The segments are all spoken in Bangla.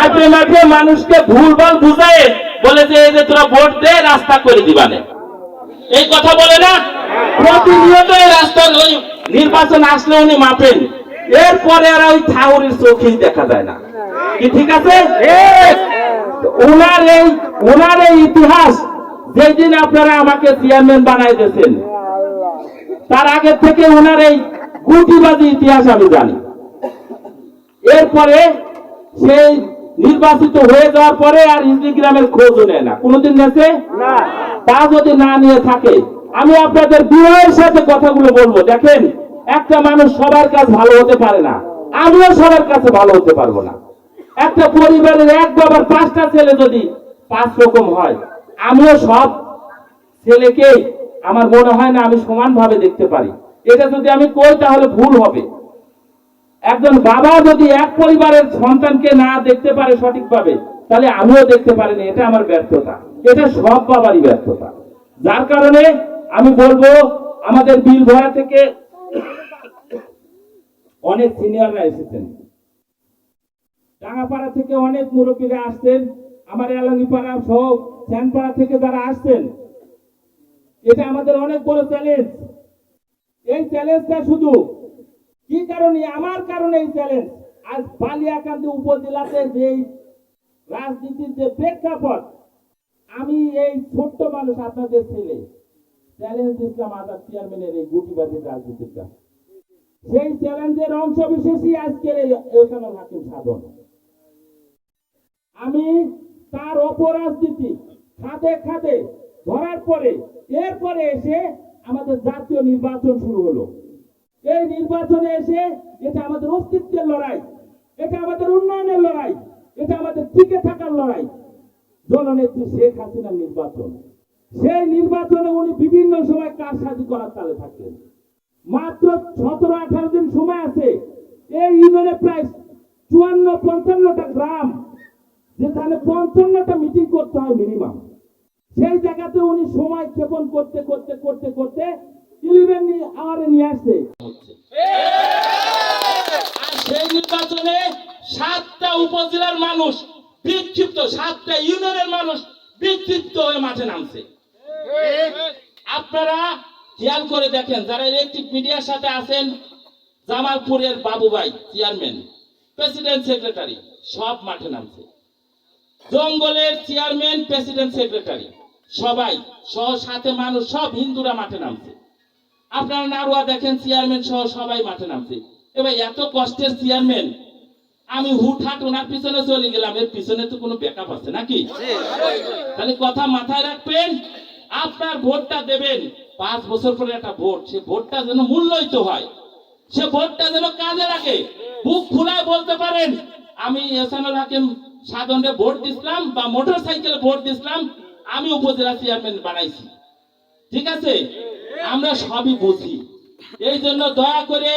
মাঝে মাঝে মানুষকে ভুলভাল বুঝায় বলে যে এই যে তোরা ভোট দে রাস্তা করে দিবানে এই কথা বলে না? প্রতিনিয়ত এই রাস্তার ওই নির্বাচন আসলে উনি মাপেন। এরপরে আর ওই ঠাউরের চোখেই দেখা যায় না। কি ঠিক আছে? ওনার এই ওনার এই ইতিহাস যেদিন আপনারা আমাকে চেয়ারম্যান বানাই দিয়েছেন তার আগে থেকে ওনার এই গুটিবাজি ইতিহাস আমি জানি। এরপরে সেই নির্বাচিত হয়ে যাওয়ার পরে আর ইন্দিগ্রামের খোঁজও নেয় না। কোনোদিন নেছে? তা যদি না নিয়ে থাকে আমি আপনাদের বিনয়ের সাথে কথাগুলো বলব। দেখেন একটা মানুষ সবার কাছে ভালো হতে পারে না আমিও সবার কাছে ভালো হতে পারব না। একটা পরিবারের এক বাবার পাঁচটা ছেলে যদি পাঁচ রকম হয় আমিও সব ছেলেকে আমার মনে হয় না আমি সমানভাবে দেখতে পারি। এটা যদি আমি কই তাহলে ভুল হবে। একজন বাবা যদি এক পরিবারের সন্তানকে না দেখতে পারে সঠিকভাবে, তাহলে আমিও দেখতে পারিনি, এটা আমার ব্যর্থতা। এটা সব বাবারই ব্যর্থতা। যার কারণে আমি বলব, আমাদের বিল ভরা থেকে অনেক সিনিয়ররা এসেছেন। ডাঙ্গাপাড়া থেকে অনেক মুরব্বীরা আসতেন আমার এলাঙ্গিপাড়া সহ শ্যানপাড়া থেকে যারা আসতেন এটা আমাদের অনেক বড় চ্যালেঞ্জ এই চ্যালেঞ্জটা শুধু কি কারণে? আমার কারণে এই চ্যালেঞ্জ আজ বালিয়াকান্দি উপজেলাতে যে রাজনীতির যে প্রেক্ষাপট, আমি এই ছোট্ট মানুষ আপনাদের ছেলে চ্যালেঞ্জ ইসলাম আজাদ চেয়ারম্যানের এই গুটিবাজির রাজনীতিটা সেই চ্যালেঞ্জের অংশ বিশেষই আজকের এই এখানের হাকিম সাধন। আমি তার অপরাজনীতি খাদে খাদে ধরার পরে, এরপরে এসে আমাদের জাতীয় নির্বাচন শুরু হলো। এই নির্বাচনে এসে এটা আমাদের অস্তিত্বের লড়াই, এটা আমাদের উন্নয়নের লড়াই, এটা আমাদের টিকে থাকার লড়াই। জননেত্রী শেখ হাসিনার নির্বাচন, সেই নির্বাচনে উনি বিভিন্ন সময় কারসাজি করার তালে থাকলেন মাত্র সতেরো আঠারো দিন সময় আছে, এই ইউনিয়নে প্রায় চুয়ান্ন, পঞ্চান্নটা গ্রাম, যেখানে পঞ্চান্নটা মিটিং করতে হয় মিনিমাম। সেই জায়গাতে উনি সময় ক্ষেপণ করতে করতে করতে করতে নিয়ে আসছে। আর সেই নির্বাচনে সাতটা উপজেলার মানুষ বিক্ষিপ্ত, সাতটা ইউনিয়নের মানুষ বিক্ষিপ্ত হয়ে মাঠে নামছে। আপনারা খেয়াল করে দেখেন, যারা ইলেকট্রিক মিডিয়ার সাথে আছেন, জামালপুরের বাবুভাই চেয়ারম্যান প্রেসিডেন্ট সেক্রেটারি সব মাঠে নামছে। জঙ্গলের চেয়ারম্যান প্রেসিডেন্ট সেক্রেটারি সবাই, সহ সাথে মানুষ, সব হিন্দুরা মাঠে নামছে। আপনারা নারুয়া দেখেন চেয়ারম্যান সহ সবাই মাঠে নামছে। এবার এত কষ্টের চেয়ারম্যান আমি হুটহাট ওনার পিছনে চলে গেলাম, এর পিছনে তো কোনো ব্যাকআপ আছে নাকি? তাহলে কথা মাথায় রাখবেন, আপনার ভোটটা দেবেন। পাঁচ বছর পরে একটা ভোট, সে ভোটটা যেন মূল্যায়িত হয়। সে ভোটটা যেন কাজে লাগে। বুক খোলায় বলতে পারেন, আমি এসানুল হাকিম সাধনে ভোট দিছিলাম বা মোটর সাইকেলে ভোট দিছিলাম, আমি উপজেলা চেয়ারম্যান বানাইছি। ঠিক আছে? আমরা সবই বুঝি। এই জন্য দয়া করে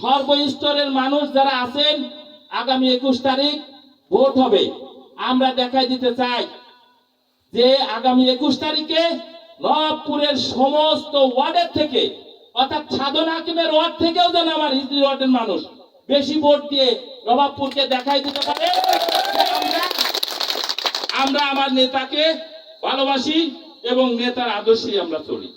সর্বস্তরের মানুষ যারা আছেন, আগামী একুশ তারিখ ভোট হবে। আমরা দেখাই দিতে চাই যে আগামী একুশ তারিখে নবাবপুরের সমস্ত ওয়ার্ডের থেকে, অর্থাৎ সাধন হাকিমের ওয়ার্ড থেকেও যেন আমার হিজড়ি ওয়ার্ডের মানুষ বেশি ভোট দিয়ে নবাবপুরকে দেখাই দিতে পারে। আমরা আমার নেতাকে ভালোবাসি। এবং নেতার আদর্শেই আমরা চলি।